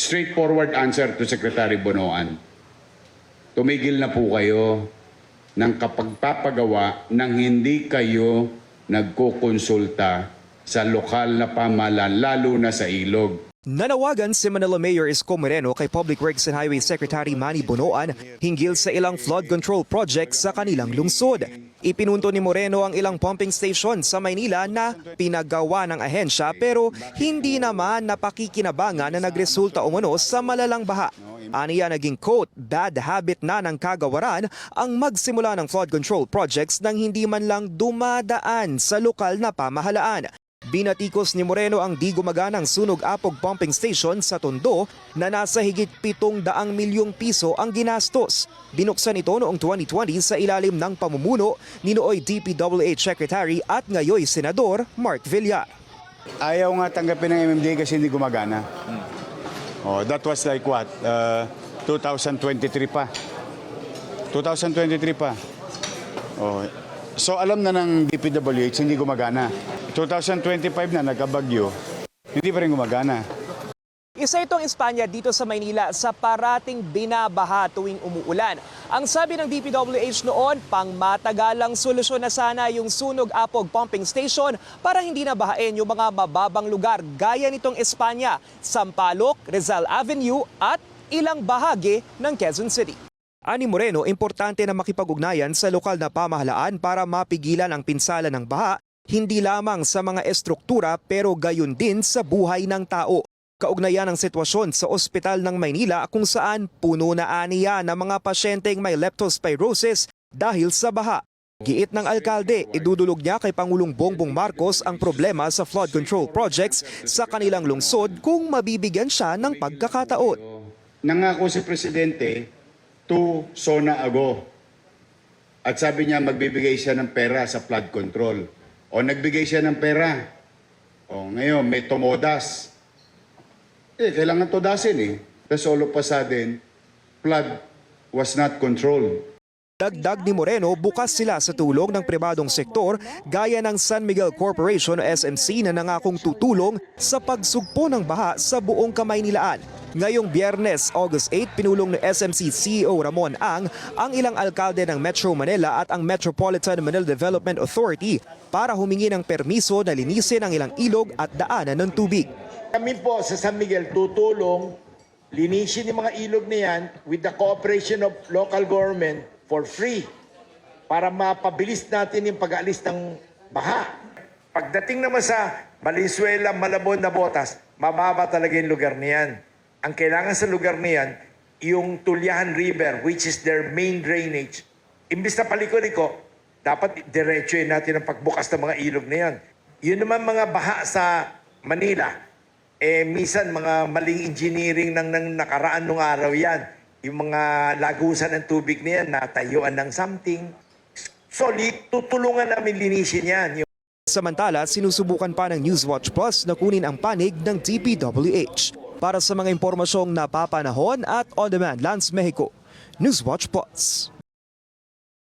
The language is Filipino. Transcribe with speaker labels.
Speaker 1: straightforward answer to Secretary Bonoan. Tumigil na po kayo ng kapagpapagawa nang hindi kayo nagkukonsulta sa lokal na pamahalaan, lalo na sa ilog.
Speaker 2: Nanawagan si Manila Mayor Isko Moreno kay Public Works and Highway Secretary Manny Bonoan hinggil sa ilang flood control projects sa kanilang lungsod. Ipinunto ni Moreno ang ilang pumping station sa Maynila na pinagawa ng ahensya pero hindi naman napakikinabangan na nagresulta umano sa malalang baha. Aniya naging quote, bad habit na ng kagawaran ang magsimula ng flood control projects nang hindi man lang dumadaan sa lokal na pamahalaan. Binatikos ni Moreno ang di gumaganang sunog apog pumping station sa Tondo na nasa higit 700 milyong piso ang ginastos. Binuksan ito noong 2020 sa ilalim ng pamumuno ni nooy DPWH Secretary at ngayoy Senador Mark Villar.
Speaker 3: Ayaw nga tanggapin ng MMDA kasi hindi gumagana. Oh, that was like what? Uh, 2023 pa. 2023 pa. Oh, so alam na ng DPWH hindi gumagana. 2025 na nagkabagyo, hindi pa rin gumagana.
Speaker 2: Isa itong Espanya dito sa Maynila sa parating binabaha tuwing umuulan. Ang sabi ng DPWH noon, pang matagalang solusyon na sana yung sunog apog pumping station para hindi na bahain yung mga mababang lugar gaya nitong Espanya, Sampaloc, Rizal Avenue at ilang bahagi ng Quezon City. Ani Moreno, importante na makipag-ugnayan sa lokal na pamahalaan para mapigilan ang pinsala ng baha, hindi lamang sa mga estruktura pero gayon din sa buhay ng tao. Kaugnayan ang sitwasyon sa ospital ng Maynila kung saan puno na aniya ng mga pasyenteng may leptospirosis dahil sa baha. Giit ng alkalde, idudulog niya kay Pangulong Bongbong Marcos ang problema sa flood control projects sa kanilang lungsod kung mabibigyan siya ng pagkakataon.
Speaker 1: Nangako si Presidente to SONA ago. At sabi niya magbibigay siya ng pera sa flood control. O nagbigay siya ng pera. O ngayon may tumodas. Eh, kailangan todasin eh. Tapos all of a sudden, flood was not controlled.
Speaker 2: Dagdag ni Moreno, bukas sila sa tulong ng pribadong sektor gaya ng San Miguel Corporation o SMC na nangakong tutulong sa pagsugpo ng baha sa buong Kamaynilaan. Ngayong biyernes, August 8, pinulong ni SMC CEO Ramon Ang ang ilang alkalde ng Metro Manila at ang Metropolitan Manila Development Authority para humingi ng permiso na linisin ang ilang ilog at daanan ng tubig.
Speaker 4: Kami po sa San Miguel tutulong linisin yung mga ilog na yan with the cooperation of local government for free para mapabilis natin yung pag-aalis ng baha. Pagdating naman sa Valenzuela, Malabon na Botas, mababa talaga yung lugar na yan. Ang kailangan sa lugar na yan, yung Tulyahan River, which is their main drainage, imbis na paliko-liko, dapat diretsuin natin ang pagbukas ng mga ilog na yan. Yun naman mga baha sa Manila, eh minsan mga maling engineering ng, ng nakaraan nung araw yan. Yung mga lagusan ng tubig na yan, natayuan ng something. So, tutulungan namin linisin yan.
Speaker 2: Samantala, sinusubukan pa ng Newswatch Plus na kunin ang panig ng DPWH. Para sa mga impormasyong napapanahon at on-demand Lance Mexico, Newswatch Plus.